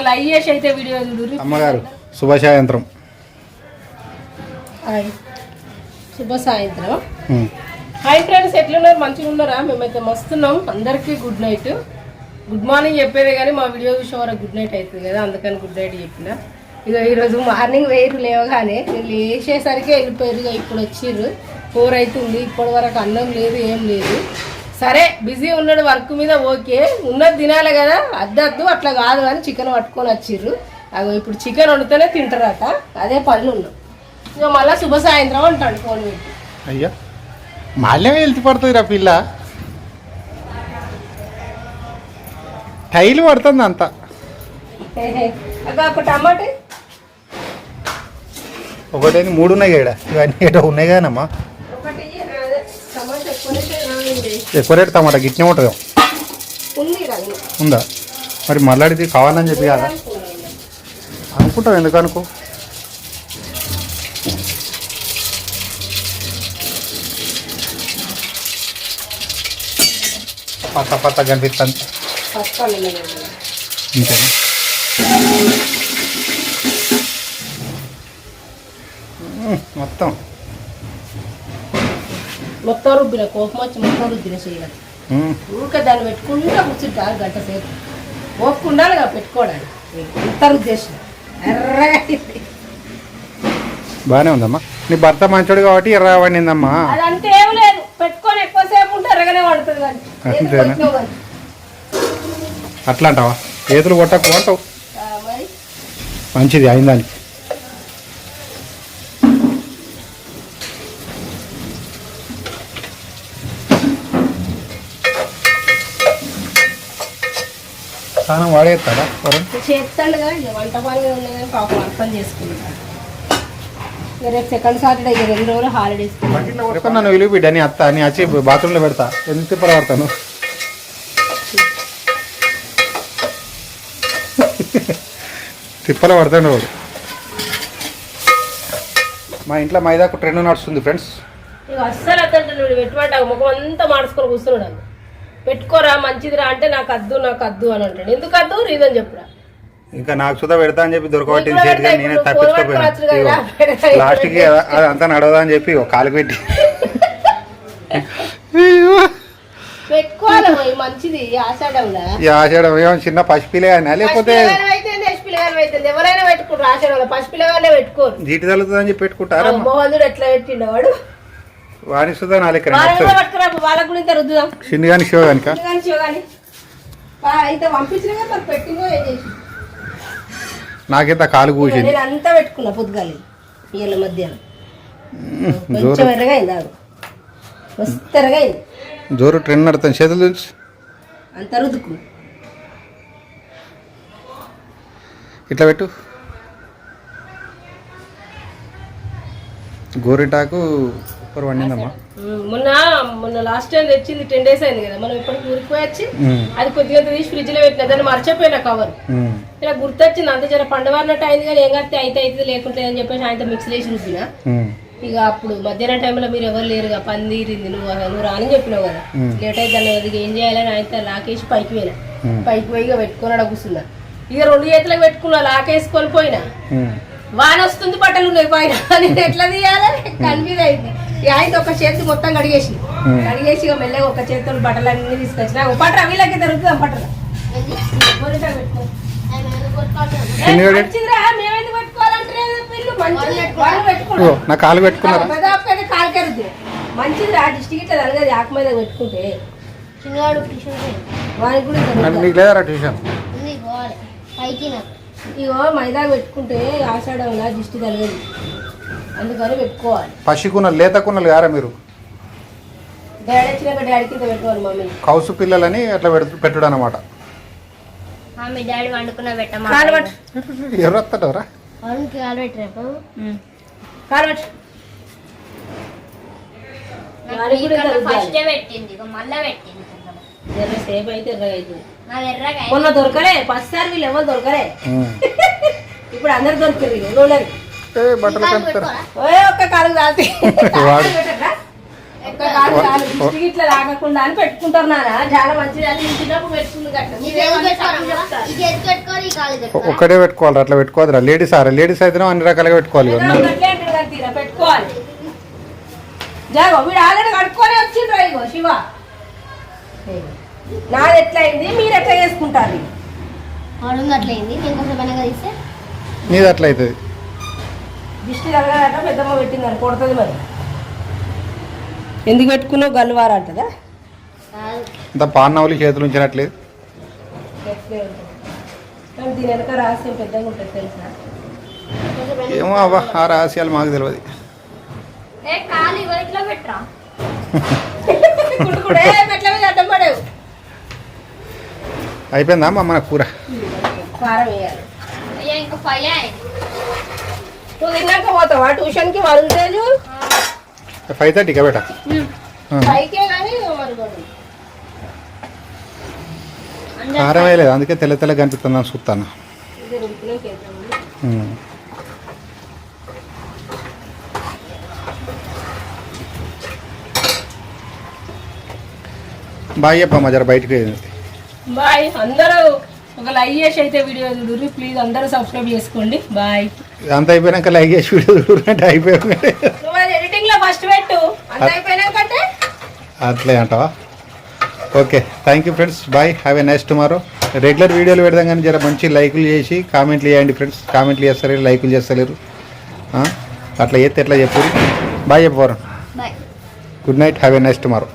ఒక చేసి అయితే వీడియో చూడు అమ్మగారు శుభ సాయంత్రం హాయ్. శుభ సాయంత్రం. హాయ్ ఫ్రెండ్స్ ఎట్లున్నారు? మంచిగా ఉన్నారా? మేమైతే మస్తున్నాం. అందరికీ గుడ్ నైట్. గుడ్ మార్నింగ్ చెప్పేదే కానీ మా వీడియో చూసే వరకు గుడ్ నైట్ అవుతుంది కదా అందుకని గుడ్ నైట్ చెప్పిన. ఇక ఈరోజు మార్నింగ్ వేరు లేవగానే నేను లేచేసరికి వెళ్ళిపోయారు ఇప్పుడు వచ్చిర్రు ఫోర్ అవుతుంది ఇప్పటి వరకు అన్నం లేదు ఏం లేదు. సరే బిజీ ఉన్నాడు వర్క్ మీద ఓకే. ఉన్నది తినాలి కదా అద్దద్దు అట్లా కాదు అని చికెన్ పట్టుకొని వచ్చిర్రు. అగో ఇప్పుడు చికెన్ వండితేనే తింటారట. అదే పనులు. ఉన్నాం ఇక మళ్ళీ శుభ సాయంత్రం అంటాడు ఫోన్ పెట్టి. అయ్యా మళ్ళీ వెళ్తూ పడుతుంది రా పిల్ల. టైలు పడుతుంది అంతా. ఒక టమాటా. ఒకటి మూడు ఉన్నాయి ఇక్కడ ఇవన్నీ ఏటో ఉన్నాయి కానమ్మా ఒకటి అదే టమాటా ఎక్కువనే రావండి. ఎక్కువ రేటు టమాటా గిట్నే ఉంటుంది ఉంది మరి మళ్ళాడిది కావాలని చెప్పి కదా. అనుకుంటావు ఎందుకు అనుకో. పత్త పత్త కనిపిస్తుంది. మొత్తం. మొత్తం రుబ్బిన కోపం వచ్చి మొత్తం రుద్దిన చేయాలి ఊరికే దాన్ని పెట్టుకుంటా కూర్చుంటా గంట సేపు. ఓపిక ఉండాలిగా పెట్టుకోవడానికి. ఇంత రుద్దేసిన ఎర్రగా. బాగానే ఉందమ్మా. నీ భర్త మంచోడు కాబట్టి ఎర్ర వండిందమ్మా అదంటే ఏం లేదు. పెట్టుకొని ఎక్కువసేపు ఉంటే ఎర్రగానే పడుతుంది కానీ. అంతేనా? అట్లా అంటావా? ఏతులు కొట్టకు అంటావు? మంచిది అయిందానికి స్నానం వాడేస్తాడా? చేస్తాడుగా వంట పని ఉన్నాయి కానీ పాపం అర్థం చేసుకుంటాడు. రేపు సెకండ్ సాటర్డే ఇక రెండు రోజులు హాలిడేస్ రేపు నన్ను విలువ బిడ్డ నీ అత్త నీ వచ్చి బాత్రూంలో పెడతా. తిప్పలు పడతాను తిప్పలు పడతాడు వాడు. మా ఇంట్లో మైదాకు ట్రెండ్ నడుస్తుంది ఫ్రెండ్స్ అస్సలు అతను పెట్టుబడి ముఖం అంతా మార్చుకొని కూర్చున్నాడు పెట్టుకోరా మంచిదిరా అంటే నాకు అద్దు నాకు అద్దు అని అంటాడు. ఎందుకు అద్దు? రీజన్ చెప్పురా. ఇంకా నాకు సుధా పెడతా అని చెప్పి దొరకబట్టింది చేతిగా నేనే తప్పించుకోపోయినా లాస్ట్కి అదంతా నడవదా అని చెప్పి కాలు పెట్టి. పెట్టుకోవాలి మంచిది ఆషాఢంలో? ఈ ఆషాఢం ఏమో చిన్న పసిపిలే అయినా లేకపోతే ఎవరైనా పెట్టుకుంటారు ఆషాఢంలో పసిపిల్లగానే పెట్టుకోరు. జీటి తగులుతుందని చెప్పి పెట్టుకుంటారా? మోహనుడు ఎట్లా పెట్టిండు వాడు వాణి సుధా నా లెక్క వాళ్ళని కూడా పట్టుకురా వాళ్ళ రుద్దుదాం కానీ శివ కనుక అయితే పంపించిన మరి పెట్టిందో నాకింత కాలు నేను అంతా పెట్టుకున్నా పొద్దుగాలి ఇవాళ మధ్యాహ్నం. కొంచెం జోరు. ఆడు మస్తు ట్రెండ్ నడుతుంది. చేతులు చూసి అంత రుద్దుకు. ఇట్లా పెట్టు. గోరింటాకు వండిందమ్మా మొన్న మొన్న లాస్ట్ టైం తెచ్చింది టెన్ డేస్ అయింది కదా. మనం ఇప్పటికి ఊరికి పోయి వచ్చి అది కొద్దిగా తీసి ఫ్రిడ్జ్లో పెట్టిన దాన్ని మర్చిపోయిన కవర్ ఇలా గుర్తొచ్చింది అంత జర పండువారినట్టు అయింది కానీ ఏం కడితే అయితే అయితే లేకుంటే అని చెప్పేసి ఆయన మిక్స్ రుద్దిన ఉమ్, ఇక అప్పుడు మధ్యాహ్నం టైంలో మీరు ఎవరు లేరుగా పందిరింది నువ్వు నువ్వు రాని చెప్పినావు కదా. లేట్ అయితే అది ఏం చేయాలని ఆయన లాకేసి పైకి పోయినా. పైకి పోయి పెట్టుకొని కూర్చున్నా. ఇక రెండు చేతులకు పెట్టుకున్నా లాకేసుకొని పోయినా. వాన వస్తుంది బట్టలు ఉన్నాయి పైన నేను ఎట్లా తీయాలని కన్ఫ్యూజ్ అయింది. ఆయన ఒక చేతి మొత్తం కడిగేసి. కడిగేసి ఇక మెల్లగా ఒక చేతితో బట్టలన్నీ తీసుకొచ్చిన. పట్టరా వీళ్ళకి దొరుకుతాం మంచిది. పెట్టుకున్నారు. నా కాలు పెట్టుకున్నారా? రుద్దిన. మంచిదిరా డిస్టిక్ ఇట్లా తలగది ఆకు మీద పెట్టుకుంటే. చిన్నవాడు వానికి కూడా ట్యూషన్? ఇగో మైదా పెట్టుకుంటే ఆషాఢంలా దిష్టి తలగదు అందుకని పెట్టుకోవాలి. పసికున్నలు లేతకున్నలు కారా మీరు? డాడీ వచ్చినాక డాడీ కింద పెట్టుకోవాలి మమ్మీ. కౌసు పిల్లలని అట్లా పెడు పెట్టుడు అనమాట ఆ, మీ డాడీ వండుకున్న పెట్టమా కాలు పట్టు. ఎవరు కాలు పెట్టరేపు? కాలు పట్టు. ఫస్ట్ పెట్టింది ఇక మళ్ళా పెట్టింది ఎర్ర సేపు అయితే ఎర్రగా అవుతుంది నాది ఎర్రగా మొన్న దొరకలే ఫస్ట్ సారి వీళ్ళు ఎవరు దొరకలే. ఇప్పుడు అందరు దొరికారు వీళ్ళు రోజులు ఏ బట్టలు కలుపుతారు ఒక్క కాలు వాడు- ఒక్క కాలు ఇట్లా రాకుండా అని పెట్టుకుంటారు నాన్న. చాలా మంచిది. అని పెట్టుకుంది ఇది ఎత్తుకు పెట్టుకోవాలి అట్లా పెట్టుకోవద్దురా. లేడీస్ ఆరా లేడీస్ అయితే అన్ని రకాలుగా పెట్టుకోవాలి పెట్టుకోవాలి. జాగో వీడు ఆల్రెడీ వచ్చిండ్రు ఇగో శివ. నాది ఎట్లా అయింది మీరు ఎట్లా చేసుకుంటారు? నీది అట్లా అవుతుంది దిష్టి తగలట పెద్దమ్మ పెట్టింది అని కొడుతుంది మరి. ఎందుకు పెట్టుకున్నావు? గల్వారంటదా కాదు. ఇంత పాన్నవలి చేతులు ఉంచినట్లేదు. ఎట్లే ఉంటుంది కానీ దీని వెనక రహస్యం పెద్దగా ఉంటుంది తెలుసా? కొంచెం వెనక ఏమో అవ్వ ఆ రహస్యాలు మాకు తెలియదు అయిపోయిందా అమ్మ మన కూర? వేయాలి. ఇంకా నువ్వు తిన్నాక పోతావా? ట్యూషన్కి వదిలితేజు ఫైవ్ థర్టీగా బేట? కానీ. కారం వేయలేదు అందుకే తెల్ల తెల్ల చూస్తాను ఉడికినాక వేద్దాము. ఉమ్. బాయ్ చెప్పమ్మా జర బయటకు. బాయ్ అందరూ. ఒక లైక్ చేసి అయితే వీడియో చూడరు ప్లీజ్ అందరూ సబ్స్క్రైబ్ చేసుకోండి. బాయ్ అంత అయిపోయినాక లైక్ చేసి వీడియో చూడంటే అది ఎడిటింగ్లో ఫస్ట్ పెట్టు. అంత అయిపోయినాకంటే అట్లే అంటావా? Okay thank you friends bye have a nice tomorrow regular వీడియోలు పెడదాం కానీ జర మంచి లైకులు చేసి కామెంట్లు చేయండి ఫ్రెండ్స్ కామెంట్లు చేస్తలేరు లైకులు చేస్తలేరు? అట్లా చేస్తే ఎట్లా చెప్పు? బాయ్ చెప్పు bye good night have a nice tomorrow